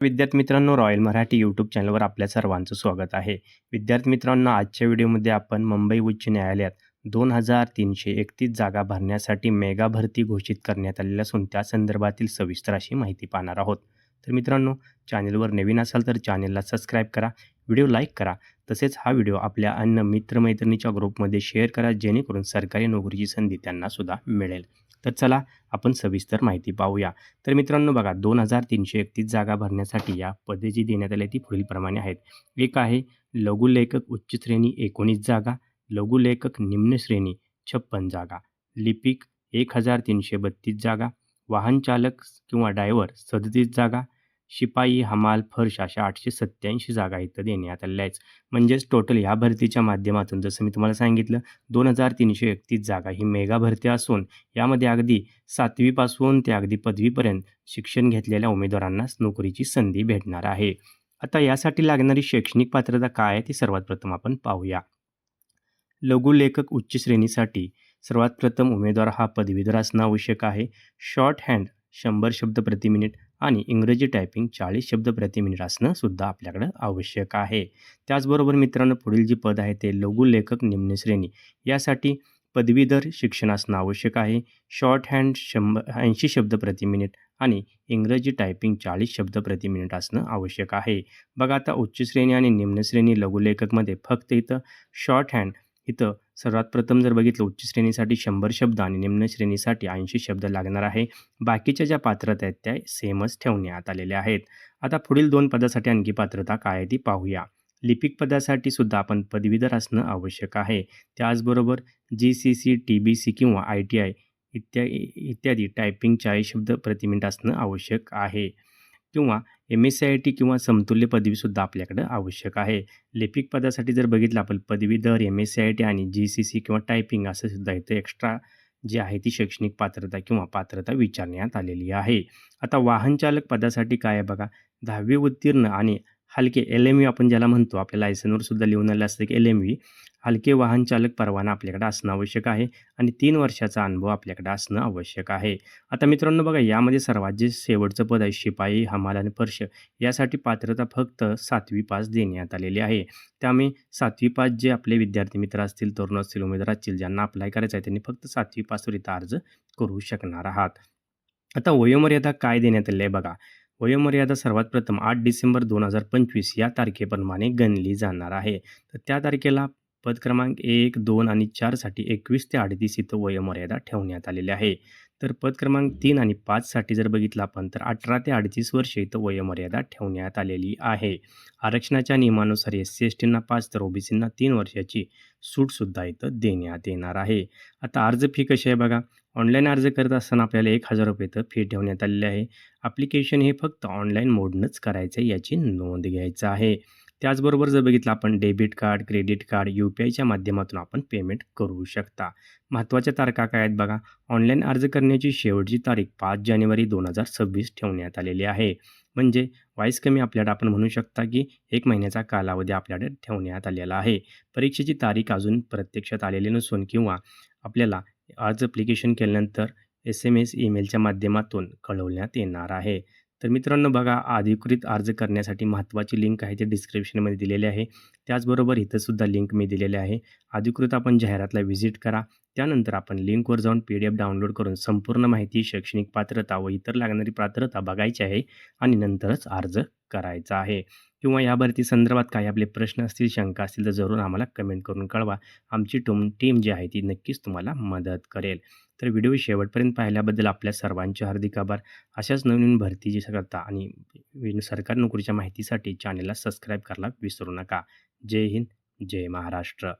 विद्यार्थी मित्रांनो royal Marathi YouTube चॅनलवर आपल्या सर्वांचं स्वागत आहे. विद्यार्थी मित्रांनो आजच्या व्हिडिओमध्ये आपण मुंबई उच्च न्यायालयात दोन हजार तीनशे एकतीस जागा भरण्यासाठी मेगा भरती घोषित करण्यात आलेल्या असून त्या संदर्भातील सविस्तर अशी माहिती पाहणार आहोत. तर मित्रांनो चॅनलवर नवीन असाल तर चॅनलला सबस्क्राईब करा. व्हिडिओ लाईक करा. तसेच हा व्हिडिओ आपल्या अन्य मित्रमैत्रिणीच्या ग्रुपमध्ये शेअर करा जेणेकरून सरकारी नोकरीची संधी त्यांनासुद्धा मिळेल. तर चला आपण सविस्तर माहिती पाहूया. तर मित्रांनो बघा दोन हजार तीनशे एकतीस जागा भरण्यासाठी या पदे जी देण्यात आली ती पुढीलप्रमाणे आहेत. एक आहे लघुलेखक उच्च श्रेणी एकोणीस जागा लघुलेखक निम्न श्रेणी छप्पन जागा लिपिक एक हजार तीनशे बत्तीस जागा वाहन चालक किंवा ड्रायव्हर सदतीस जागा शिपाई हमाल फर्श अशा आठशे सत्त्याऐंशी जागा इथं देण्यात आलेल्या आहेत. म्हणजेच टोटल ह्या भरतीच्या माध्यमातून जसं मी तुम्हाला सांगितलं दोन हजार तीनशे एकतीस जागा ही मेगा भरती असून यामध्ये अगदी सातवीपासून ते अगदी पदवीपर्यंत शिक्षण घेतलेल्या उमेदवारांनाच नोकरीची संधी भेटणार आहे. आता यासाठी लागणारी शैक्षणिक पात्रता काय आहे ती सर्वात प्रथम आपण पाहूया. लघुलेखक उच्च श्रेणीसाठी सर्वात प्रथम उमेदवार हा पदवीधर असणं आवश्यक आहे. शॉर्ट हँड शंभर शब्द प्रति मिनिट आणि इंग्रजी टायपिंग चाळीस शब्द प्रति मिनिट असणं सुद्धा आपल्याकडं आवश्यक आहे. त्याचबरोबर मित्रांनो पुढील जी पद आहे ते लघुलेखक निम्न श्रेणी. यासाठी पदवीधर शिक्षण असणं आवश्यक आहे. शॉर्ट हँड शंभर ऐंशी शब्द प्रति मिनिट आणि इंग्रजी टायपिंग चाळीस शब्द प्रति मिनिट असणं आवश्यक आहे. बघा आता उच्च श्रेणी आणि निम्न श्रेणी लघुलेखकमध्ये फक्त इथं शॉर्ट हँड इथं सर्वात प्रथम जर बघितलं उच्च श्रेणीसाठी शंभर शब्द आणि निम्न श्रेणीसाठी ऐंशी शब्द लागणार आहे. बाकीच्या ज्या पात्रता आहेत त्या सेमच ठेवण्यात आलेल्या आहेत. आता पुढील दोन पदासाठी आणखी पात्रता काय आहे ती पाहूया. लिपिक पदासाठी सुद्धा आपण पदवीधर असणं आवश्यक आहे. त्याचबरोबर G C C T B C किंवा आय टी आय इत्या इत्यादी टायपिंग चाळीस शब्द प्रतिमिनिट असणं आवश्यक आहे. किंवा M S C I T किंवा समतुल्य पदवीसुद्धा आपल्याकडं आवश्यक आहे. लिपिक पदासाठी जर बघितलं आपण पदवीधर M S C I T आणि जी सी सी किंवा टायपिंग असं सुद्धा इथं एक्स्ट्रा जी आहे ती शैक्षणिक पात्रता किंवा पात्रता विचारण्यात आलेली आहे. आता वाहन चालक पदासाठी काय आहे बघा दहावी उत्तीर्ण आणि हलके एल एम व्ही आपण ज्याला म्हणतो आपल्या लायसनवर सुद्धा लिहून आलं असतं की एल एम व्ही हलके वाहन चालक परवाना आपल्याकडे असणं आवश्यक आहे आणि तीन वर्षाचा अनुभव आपल्याकडे असणं आवश्यक आहे. आता मित्रांनो बघा यामध्ये सर्वात जे शेवटचं पद आहे शिपाई हमाल आणि पर्श यासाठी पात्रता फक्त सातवी पास देण्यात आलेली आहे. त्यामुळे सातवी पास जे आपले विद्यार्थी मित्र असतील तरुण असतील उमेदवार असतील ज्यांना अप्लाय करायचं आहे त्यांनी फक्त सातवी पासवर इथं अर्ज करू शकणार आहात. आता वयोमर्यादा काय देण्यात आली आहे बघा वयोमर्यादा सर्वात प्रथम आठ डिसेंबर दोन हजार पंचवीस या तारखेप्रमाणे गणली जाणार आहे. तर त्या तारखेला पद क्रमांक एक दोन आणि चारसाठी एकवीस ते अडतीस इथं वयोमर्यादा ठेवण्यात आलेली आहे. तर पद क्रमांक तीन आणि पाचसाठी जर बघितलं आपण तर अठरा ते अडतीस वर्ष इथं वयोमर्यादा ठेवण्यात आलेली आहे. आरक्षणाच्या नियमानुसार एस सी एस टींना पाच तर ओबीसींना तीन वर्षाची सूटसुद्धा इथं देण्यात येणार आहे. आता अर्ज फी कशी आहे बघा? ऑनलाईन अर्ज करत असताना आपल्याला एक हजार रुपये तर फी ठेवण्यात आलेली आहे. ॲप्लिकेशन हे फक्त ऑनलाईन मोडनंच करायचं आहे याची नोंद घ्यायचं आहे. त्याचबरोबर जर बघितलं आपण debit card credit card U P आयच्या माध्यमातून आपण पेमेंट करू शकता. महत्त्वाच्या तारखा काय आहेत बघा? ऑनलाईन अर्ज करण्याची शेवटची तारीख पाच जानेवारी दोन हजार सव्वीस ठेवण्यात आलेली आहे. म्हणजे वाईस कमी आपल्याला आपण म्हणू शकता की एक महिन्याचा कालावधी आपल्याकडे ठेवण्यात आलेला आहे. परीक्षेची तारीख अजून प्रत्यक्षात आलेली नसून किंवा आपल्याला अर्ज ॲप्लिकेशन केल्यानंतर एस एम एस ईमेलच्या माध्यमातून कळवण्यात येणार आहे. तर मित्रांनो बघा अधिकृत अर्ज करण्यासाठी महत्त्वाची लिंक आहे ते डिस्क्रिप्शनमध्ये दिलेली आहे. त्याचबरोबर इथंसुद्धा लिंक मी दिलेले आहे. अधिकृत आपण जाहिरातला व्हिजिट करा. त्यानंतर आपण लिंकवर जाऊन पी डी एफ डाउनलोड करून संपूर्ण माहिती शैक्षणिक पात्रता व इतर लागणारी पात्रता बघायची आहे आणि नंतरच अर्ज करायचा आहे. किंवा या भरती संदर्भात काही आपले प्रश्न असतील शंका असतील तर जरूर आम्हाला कमेंट करून कळवा. आमची टूम टीम जी आहे ती नक्कीच तुम्हाला मदत करेल. तर व्हिडिओ शेवटपर्यंत पाहिल्याबद्दल आपल्या सर्वांचे हार्दिक आभार. अशाच नवीन भरतीची करता आणि सरकारी नोकरीच्या माहितीसाठी चॅनेलला सबस्क्राईब करायला विसरू नका. जय हिंद जय महाराष्ट्र.